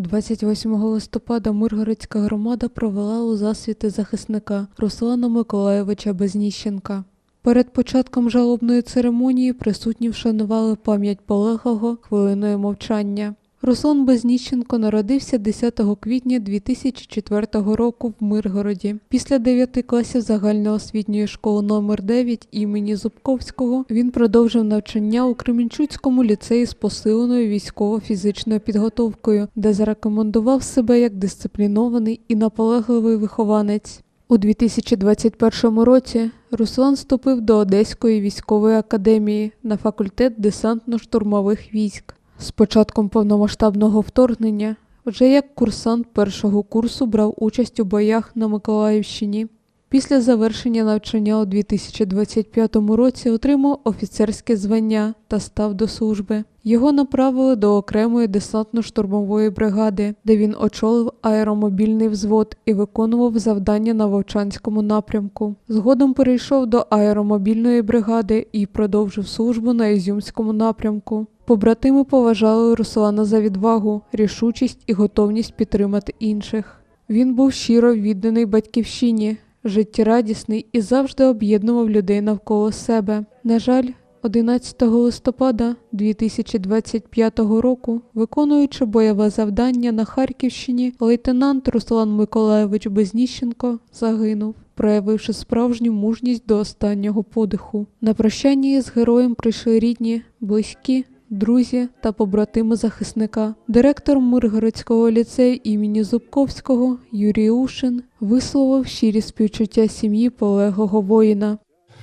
28 листопада Миргородська громада провела у засвіти захисника Руслана Миколаєвича Безніщенка. Перед початком жалобної церемонії присутні вшанували пам'ять полеглого хвилиною мовчання. Руслан Безніщенко народився 10 квітня 2004 року в Миргороді. Після 9 класів загальноосвітньої школи номер 9 імені Зубковського він продовжив навчання у Кременчуцькому ліцеї з посиленою військово-фізичною підготовкою, де зарекомендував себе як дисциплінований і наполегливий вихованець. У 2021 році Руслан вступив до Одеської військової академії на факультет десантно-штурмових військ. З початком повномасштабного вторгнення вже як курсант першого курсу брав участь у боях на Миколаївщині. Після завершення навчання у 2025 році отримав офіцерське звання та став до служби. Його направили до окремої десантно-штурмової бригади, де він очолив аеромобільний взвод і виконував завдання на Вовчанському напрямку. Згодом перейшов до аеромобільної бригади і продовжив службу на Ізюмському напрямку. Побратими поважали Руслана за відвагу, рішучість і готовність підтримати інших. Він був щиро відданий батьківщині, життєрадісний і завжди об'єднував людей навколо себе. На жаль, 11 листопада 2025 року, виконуючи бойове завдання на Харківщині, лейтенант Руслан Миколайович Безніщенко загинув, проявивши справжню мужність до останнього подиху. На прощання з героєм прийшли рідні, близькі, друзі та побратими захисника. Директор Миргородського ліцею імені Зубковського Юрій Ушин висловив щирі співчуття сім'ї полеглого воїна.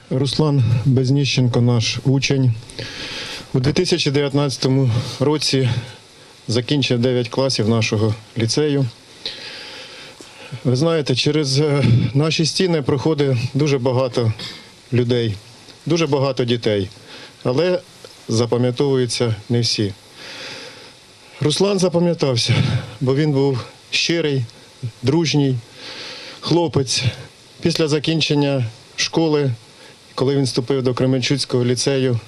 Руслан Безніщенко, наш учень. У 2019 році закінчив 9 класів нашого ліцею. Ви знаєте, через е, наші стіни проходить дуже багато людей, дуже багато дітей, але запам'ятовуються не всі. Руслан запам'ятався, бо він був щирий, дружній хлопець. Після закінчення школи коли він вступив до Кременчуцького ліцею,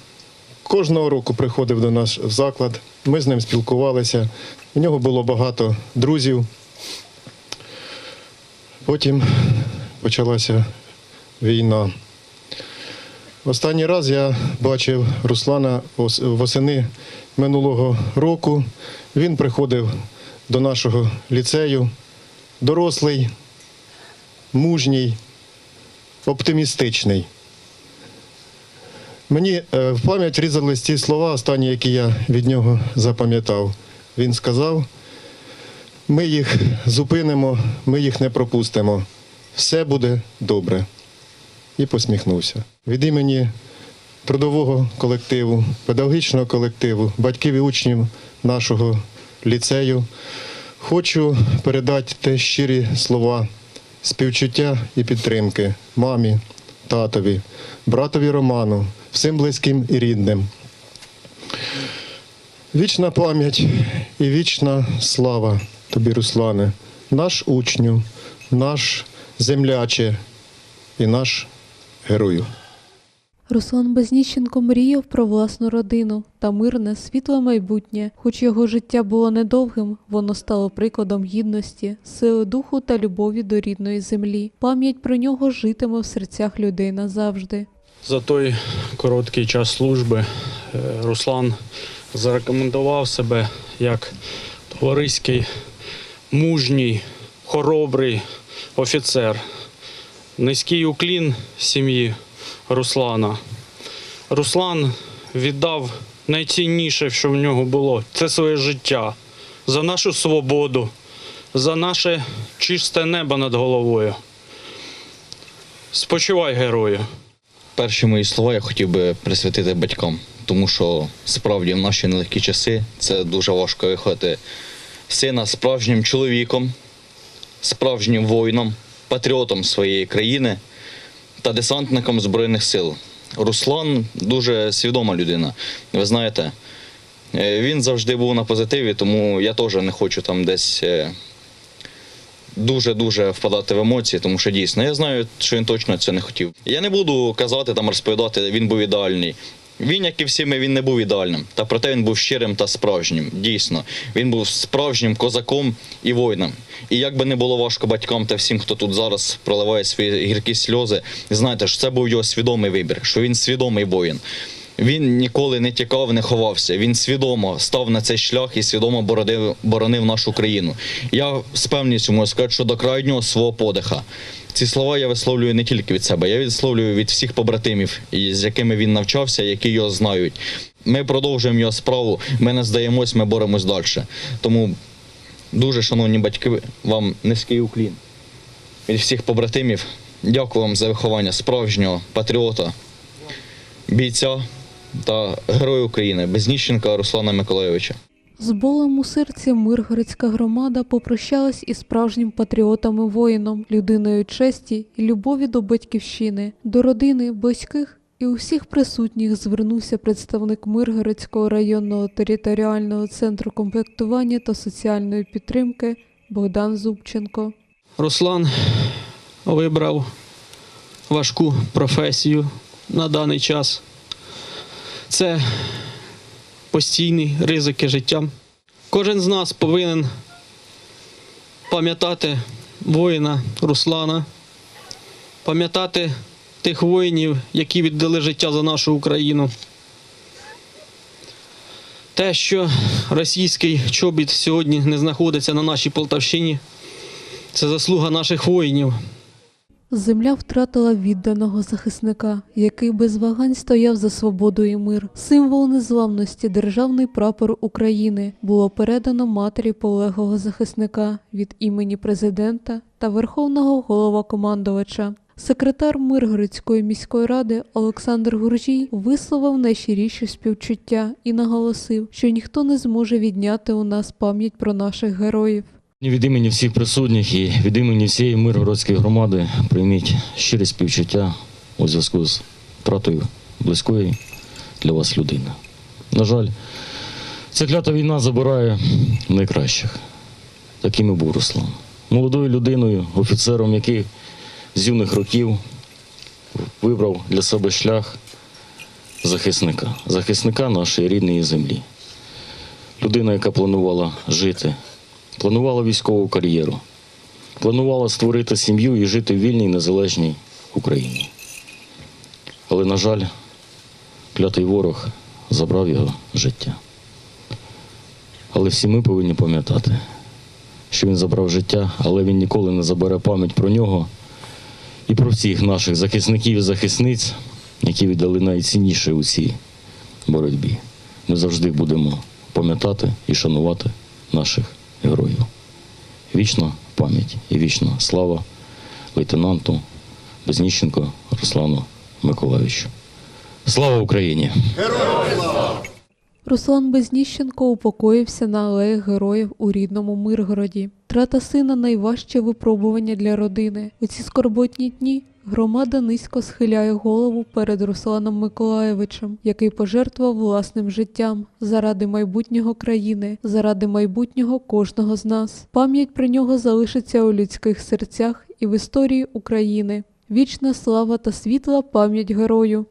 кожного року приходив до нас в заклад. Ми з ним спілкувалися. У нього було багато друзів. Потім почалася війна. Останній раз я бачив Руслана восени минулого року. Він приходив до нашого ліцею, дорослий, мужній, оптимістичний. Мені е, в пам'ять різались ті слова, останні, які я від нього запам'ятав. Він сказав: ми їх зупинимо, ми їх не пропустимо. Все буде добре. І посміхнувся. Від імені трудового колективу, педагогічного колективу, батьків і учнів нашого ліцею хочу передати те щирі слова співчуття і підтримки мамі, татові, братові Роману, всім близьким і рідним. Вічна пам'ять і вічна слава тобі, Руслане, наш учню, наш земляче і наш герою. Руслан Безніщенко мріяв про власну родину та мирне, світле майбутнє. Хоч його життя було недовгим, воно стало прикладом гідності, сили духу та любові до рідної землі. Пам'ять про нього житиме в серцях людей назавжди. За той короткий час служби е, Руслан зарекомендував себе як товариський, мужній, хоробрий офіцер. Низький уклін сім'ї Руслана. Руслан віддав найцінніше, що в нього було це своє життя за нашу свободу, за наше чисте небо над головою. Спочивай, герою! Перші мої слова я хотів би присвятити батькам, тому що справді в наші нелегкі часи це дуже важко виховати сина справжнім чоловіком, справжнім воїном, патріотом своєї країни та десантником Збройних сил. Руслан дуже свідома людина. Ви знаєте, е, він завжди був на позитиві, тому я теж не хочу там десь. е, дуже-дуже впадати в емоції, тому що дійсно я знаю, що він точно це не хотів. Я не буду казати там розповідати, він був ідеальний. Він, як і всі ми, він не був ідеальним. Та проте він був щирим та справжнім. Дійсно, він був справжнім козаком і воїном. І як би не було важко батькам та всім, хто тут зараз проливає свої гіркі сльози, знайте, що це був його свідомий вибір, що він свідомий воїн. Він ніколи не тікав, не ховався. Він свідомо став на цей шлях і свідомо боронив, боронив нашу країну. Я з певністю можу сказати, що до крайнього свого подиха. Ці слова я висловлюю не тільки від себе, я висловлюю від всіх побратимів, з якими він навчався, які його знають. Ми продовжуємо його справу, ми не здаємось, ми боремось далі. Тому дуже, шановні батьки, вам низький уклін. Від всіх побратимів дякую вам за виховання справжнього патріота, бійця та героя України Безніщенка Руслана Миколайовича. З болем у серці Миргородська громада попрощалась із справжнім патріотом і воїном, людиною честі і любові до батьківщини, до родини, близьких і усіх присутніх звернувся представник Миргородського районного територіального центру комплектування та соціальної підтримки Богдан Зубченко. Руслан вибрав важку професію на даний час. Це постійні ризики життя. Кожен з нас повинен пам'ятати воїна Руслана, пам'ятати тих воїнів, які віддали життя за нашу Україну. Те, що російський чобіт сьогодні не знаходиться на нашій Полтавщині, це заслуга наших воїнів. Земля втратила відданого захисника, який без вагань стояв за свободу і мир. Символ незламності, державний прапор України було передано матері полеглого захисника від імені президента та верховного головокомандувача. Секретар Миргородської міської ради Олександр Гуржій висловив найщиріші співчуття і наголосив, що ніхто не зможе відняти у нас пам'ять про наших героїв. Від імені всіх присутніх і від імені всієї Миргородської громади прийміть щирі співчуття у зв'язку з втратою близької для вас людини. На жаль, ця клята війна забирає найкращих. Таким і був Руслан. Молодою людиною, офіцером, який з юних років вибрав для себе шлях захисника, захисника нашої рідної землі. Людина, яка планувала жити планувала військову кар'єру, планувала створити сім'ю і жити в вільній незалежній Україні. Але, на жаль, клятий ворог забрав його життя. Але всі ми повинні пам'ятати, що він забрав життя, але він ніколи не забере пам'ять про нього і про всіх наших захисників і захисниць, які віддали найцінніше у цій боротьбі. Ми завжди будемо пам'ятати і шанувати наших героїв. Вічна пам'ять і вічна слава лейтенанту Безніщенко Руслану Миколаївичу. Слава Україні! Руслан Безніщенко упокоївся на алеї героїв у рідному Миргороді. Трата сина найважче випробування для родини. У ці скорботні дні громада низько схиляє голову перед Русланом Миколаєвичем, який пожертвував власним життям заради майбутнього країни, заради майбутнього кожного з нас. Пам'ять про нього залишиться у людських серцях і в історії України. Вічна слава та світла пам'ять герою.